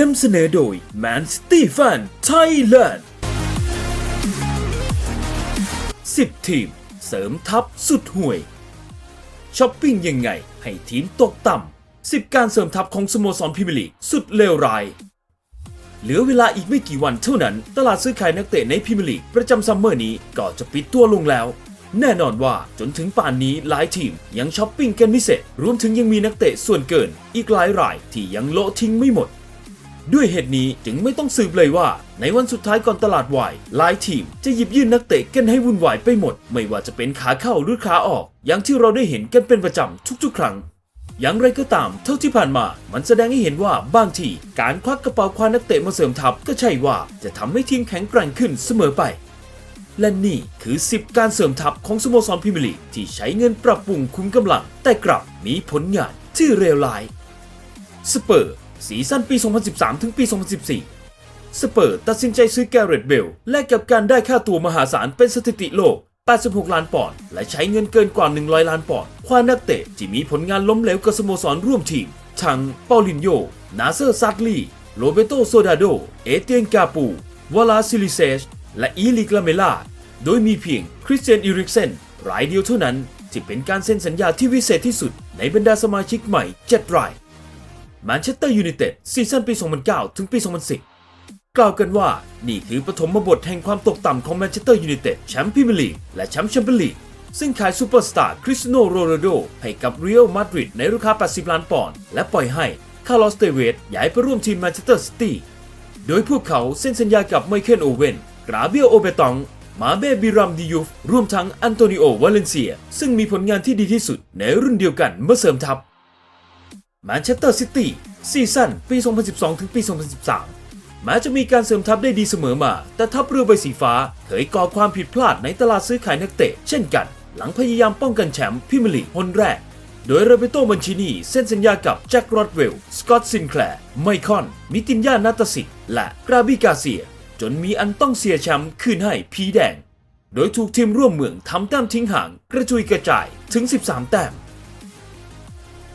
นำเสนอโดย Man City Fan Thailand 10 ทีม เสริมทัพสุดห่วยช้อปปิ้งยังไง ให้ทีมตกต่ำ 10 การเสริมทัพของสโมสรพรีเมียร์ลีกสุดเลวร้าย เหลือเวลาอีกไม่กี่วันเท่านั้น ตลาดซื้อขายนักเตะในพรีเมียร์ลีกประจำซัมเมอร์นี้ก็จะปิดตัวลงแล้วแน่นอนว่าจนถึงป่านนี้หลายทีมยังช้อปปิ้งกันไม่เสร็จ รวมถึงยังมีนักเตะส่วนเกิน อีกหลายรายที่ยังโละทิ้งไม่หมด ด้วยเหตุนี้จึงไม่ต้องสืบเลยว่า ในวันสุดท้ายก่อนตลาดวายหลายทีมจะหยิบยื่นนักเตะกันให้วุ่นวายไปหมด ไม่ว่าจะเป็นขาเข้าหรือขาออก อย่างที่เราได้เห็นกันเป็นประจำทุกๆ ครั้ง อย่างไรก็ตาม เท่าที่ผ่านมามันแสดงให้เห็นว่าบางทีการควักกระเป๋าคว้านักเตะมาเสริมทัพก็ใช่ว่าจะทำให้ทีมแข็งแกร่งขึ้นเสมอไปและนี่คือ 10 การเสริมทัพของสโมสรพรีเมียร์ลีกที่ใช้เงินปรับปรุงคุ้มกำลัง แต่กลับมีผลงานที่เลวร้าย สเปอร์ ซีซั่นปี 2013 ถึงปี 2014 สเปอร์ตัดสินใจซื้อแกเรตเบลแลกกับการได้ค่าตัวมหาศาลเป็นสถิติโลก 86 ล้านปอนด์และใช้เงินเกินกว่า 100 ล้านปอนด์คว้านักเตะที่มีผลงานล้มเหลวกับสโมสรร่วมทีม ทั้งเปาลินโย นาเซอร์ซัดลีโรเบโตโซดาโด เอเตียนกาปู วลาซิลิเซช และอีลิกลาเมล่า โดยมีเพียงคริสเตียนอิริกเซนรายเดียวเท่านั้นที่เป็นการเซ็นสัญญาที่วิเศษที่สุดในบรรดาสมาชิกใหม่ 7 ราย แมนเชสเตอร์ยูไนเต็ดซีซั่นปี 2009 ถึงปี 2010 กล่าวกันว่า นี่คือปฐมบทแห่งความตกต่ำของแมนเชสเตอร์ยูไนเต็ดแชมป์พรีเมียร์ลีกและแชมป์แชมเปี้ยนลีกซึ่งขายซูเปอร์สตาร์คริสโนโรนัลโดให้กับเรอัลมาดริดในราคา 80 ล้านปอนด์และปล่อยให้คาร์ลอสเตเวสย้ายไปร่วมทีมแมนเชสเตอร์ซิตี้ โดยพวกเขาเซ็นสัญญากับไมเคิลโอเวนกราเบียโอเบตอง มาเบบิรัมดิยูฟรวมทั้งอันโตนิโอวาเลนเซีย ซึ่งมีผลงานที่ดีที่สุดในรุ่นเดียวกันเมื่อเสริมทัพ แมนเชสเตอร์ซิตี้ซีซั่นปี 2012 ถึงปี 2013 แม้จะมีการเสริมทัพได้ดีเสมอมา แต่ทัพเรือใบสีฟ้าเคยก่อความผิดพลาดในตลาดซื้อขายนักเตะ เช่นกัน หลังพยายามป้องกันแชมป์พรีเมียร์ลีคนแรก โดยโรเบโตมันชินีเซ็นสัญญากับแจ็คโรดเวล สกอตซินแคลร์ ไมคอน มิตินยานาตสิกและกราบิกาเซีย จนมีอันต้องเสียแชมป์คืนให้พีแดง โดยถูกทีมร่วมเมืองทำแต้มทิ้งห่าง กระจุยกระจายถึง 13 แต้ม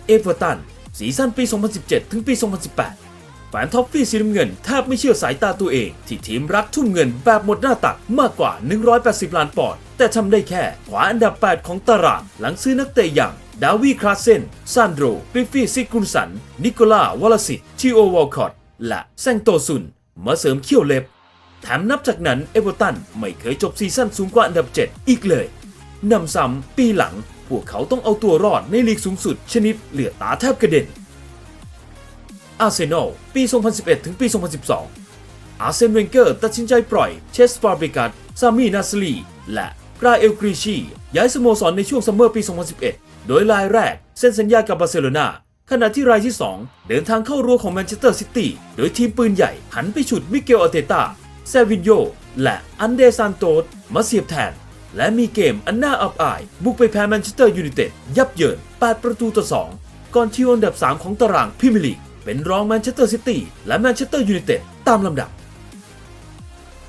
เอเวอร์ตัน ซีซั่นปี 2017 ถึงปี 2018 แฟนท็อปฟี่สีน้ำเงินแทบไม่เชื่อสายตาตัวเอง ที่ทีมรักทุ่มเงินแบบหมดหน้าตักมากกว่า 180 ล้านปอนด์แต่ทำได้แค่ขวาอันดับ 8 ของตารางหลังซื้อนักเตะอย่างดาวีคราเซนซานโดรปิฟฟี่ซิกุนสัน นิโคลาวอลสิตทิโอวอลคอตและแซงโตซุน มาเสริมเขี้ยวเล็บ แถมนับจากนั้นเอเวอร์ตันไม่เคยจบซีซั่นสูงกว่าอันดับ 7 อีกเลยนำซ้ำปีหลัง พวกเขาต้องเอาตัวรอดในลีกสูงสุด ชนิดเหลือตาแทบกระเด็น อาร์เซนอล ปี 2011 ถึงปี 2012 อาร์เซนเวนเกอร์ตัดสินใจปล่อยเชสฟาร์บิกัสซามีนาสลี และกราเอลกรีชีย้ายสโมสรในช่วงซัมเมอร์ปี 2011 โดยรายแรกเซ็นสัญญากับบาร์เซโลนาขณะที่รายที่ 2 เดินทางเข้ารั้วของแมนเชสเตอร์ซิตี้โดยทีมปืนใหญ่หันไปฉุดมิเกลอาเตตาเซวินโยและอันเดซานโตสมาเสียบแทน และมีเกมอันน่าอับอาย บุกไปแพ้แมนเชสเตอร์ยูไนเต็ดยับเยิน 8 ประตูต่อ 2 ก่อนที่อันดับ 3 ของตารางพรีเมียร์ลีก เป็นรองแมนเชสเตอร์ซิตี้และแมนเชสเตอร์ยูไนเต็ดตามลำดับ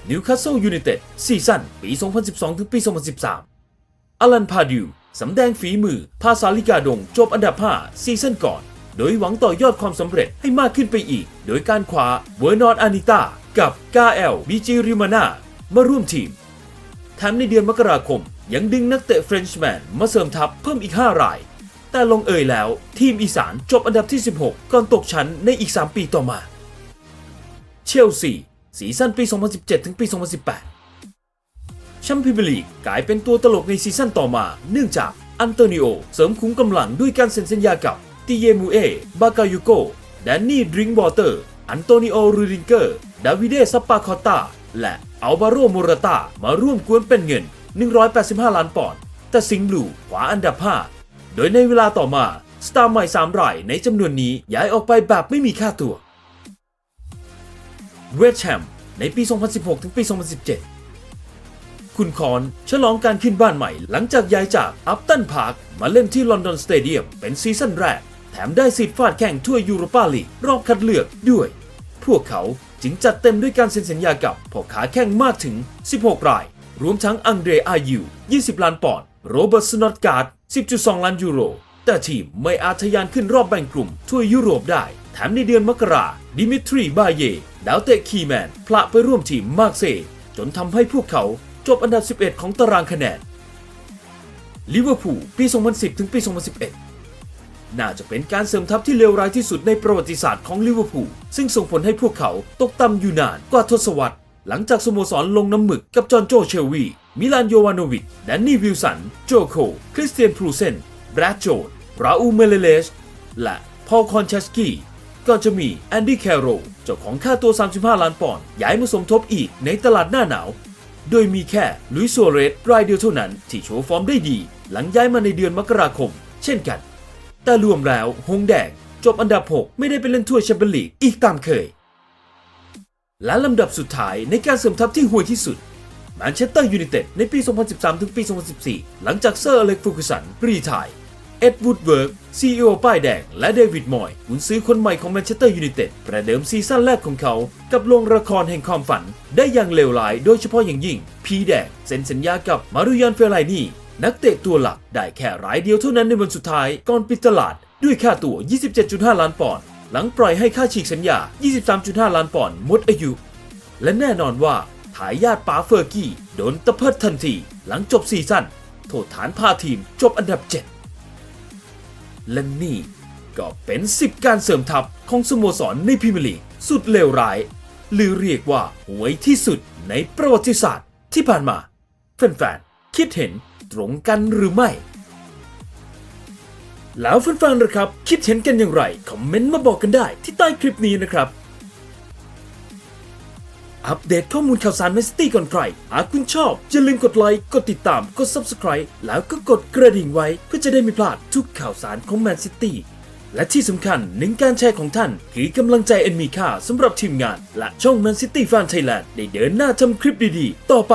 นิวคาสเซิลยูไนเต็ดซีซั่นปี 2012 ถึงปี 2013 อลันพาดิวสำแดงฝีมือพาซาลิกาดงจบอันดับ 5 ซีซั่นก่อน โดยหวังต่อยอดความสำเร็จให้มากขึ้นไปอีก โดยการคว้าเวอร์นอนอานิตากับกาเอลบีจีริมานามาร่วมทีม แถมในเดือนมกราคม ยังดึงนักเตะเฟรนช์แมนมาเสริมทัพเพิ่มอีก 5 ราย แต่ลงเอยแล้วทีมอีสานจบอันดับที่ 16 ก่อนตกชั้นในอีก 3 ปีต่อมา เชลซีซีซั่นปี 2017 ถึงปี 2018 แชมเป์พรีเมียร์ลีกกลายเป็นตัวตลกในซีซั่นต่อมา เนื่องจากอันโตนิโอเสริมคุ้มกำลังด้วยการเซ็นสัญญากับติเยมูเอบากายูโกแดนนี่ดริงวอเตอร์ อันโตนิโอ รูดินเกอร์ ดาวิเดซัปปาคอตตา และอัลวาโรโมราตามาร่วมกวนเป็นเงิน 185 ล้านปอนด์แต่สิงห์บลูขวาอันดับ 5 โดยในเวลาต่อมาสตาร์ใหม่3รายในจำนวนนี้ย้ายออกไปแบบไม่มีค่าตัวเวสต์แฮมในปี 2016 ถึงปี 2017 คุณคอนฉลองการขึ้นบ้านใหม่หลังจากย้ายจากอัปตันพาร์คมาเล่นที่ลอนดอนสเตเดียมเป็นซีซั่นแรก แถมได้สิทธิ์ฟาดแข่งถ้วยยูโรปาลีกรอบคัดเลือกด้วย พวกเขาจึงจัดเต็มด้วยการเซ็นสัญญากับพ่อขาแข่งมากถึง 16 ราย รวมทั้งอังเดรอายู20 ล้านปอนด์ โรเบิร์ตสโนอตการ์ด 10.2 ล้านยูโร แต่ทีมไม่อาจทะยานขึ้นรอบแบ่งกลุ่มถ้วยยุโรปได้ แถมในเดือนมกราดิมิทรี บาเย ดาวเตะคีแมน พละไปร่วมทีมมาร์กเซ จนทำให้พวกเขาจบอันดับ 11 ของตารางคะแนน ลิเวอร์พูล ปี 2010 ถึงปี 2011 น่าจะเป็นการเสริมทัพที่เลวร้ายที่สุดในประวัติศาสตร์ของลิเวอร์พูลซึ่งส่งผลให้พวกเขาตกต่ำอยู่นานกว่าทศวรรษ หลังจากสโมสรลงน้ำหมึกกับจอห์นโจเชลวีมิลานโยวานโนวิชแดนนี่วิลสัน โจโค คริสเตียนพรูเซนแบรดโจนราอูเมเลเลส และพอลคอนเชสกี้ก่อนจะมีแอนดี้แคโรเจ้าของค่าตัว 35 ล้านปอนด์ย้ายมาสมทบอีกในตลาดหน้าหนาว โดยมีแค่ลุยส์ซัวเรสรายเดียวเท่านั้นที่โชว์ฟอร์มได้ดี หลังย้ายมาในเดือนมกราคม เช่นกัน แต่รวมแล้วหงแดงจบอันดับ 6 ไม่ได้ไปเล่นถ้วยแชมเปี้ยนลีกอีกตามเคย และลำดับสุดท้ายในการเสริมทัพที่ห่วยที่สุดแมนเชสเตอร์ยูไนเต็ดในปี 2013 ถึงปี 2014 หลังจากเซอร์อเล็กฟูกุสันรีทายเอ็ดวูดเวิร์กซีอีโอป้ายแดง และเดวิดมอยกุนซื้อคนใหม่ของแมนเชสเตอร์ยูไนเต็ดประเดิมซีซั่นแรกของเขา กับโรงละครแห่งความฝัน ได้อย่างเลวร้ายโดยเฉพาะอย่างยิ่ง พีแดงเซ็นสัญญากับมารุยันเฟลไลนี่ นักเตะตัวหลักได้แค่รายเดียวเท่านั้นในวันสุดท้ายก่อนปิดตลาด ด้วยค่าตัว27.5 ล้านปอนด์หลังปล่อยให้ค่าฉีกสัญญา 23.5 ล้านปอนด์หมดอายุ และแน่นอนว่าทายาทป๋าเฟอร์กี้โดนตะเพิดทันที หลังจบซีซั่นโทษฐานพาทีมจบอันดับ 7 และนี่ก็เป็น 10 การเสริมทัพของสโมสรในพรีเมียร์ลีกสุดเลวร้าย หรือเรียกว่าหวยที่สุดในประวัติศาสตร์ที่ผ่านมา แฟนๆ คิดเห็น ตรงกันหรือไม่ แล้วแฟนๆนะครับ คิดเห็นกันอย่างไร คอมเมนต์มาบอกกันได้ที่ใต้คลิปนี้นะครับ อัปเดตข้อมูลข่าวสารแมนซิตี้ก่อนใคร หากคุณชอบอย่าลืมกดไลค์ กดติดตาม กด Subscribe แล้วก็กดกระดิ่งไว้ เพื่อจะได้ไม่พลาดทุกข่าวสารของแมนซิตี้และที่สำคัญหนึ่งการแชร์ของท่าน คือกำลังใจอันมีค่าสำหรับทีมงาน และช่องแมนซิตี้แฟนไทยแลนด์ได้เดินหน้าทำคลิปดีๆ ต่อไป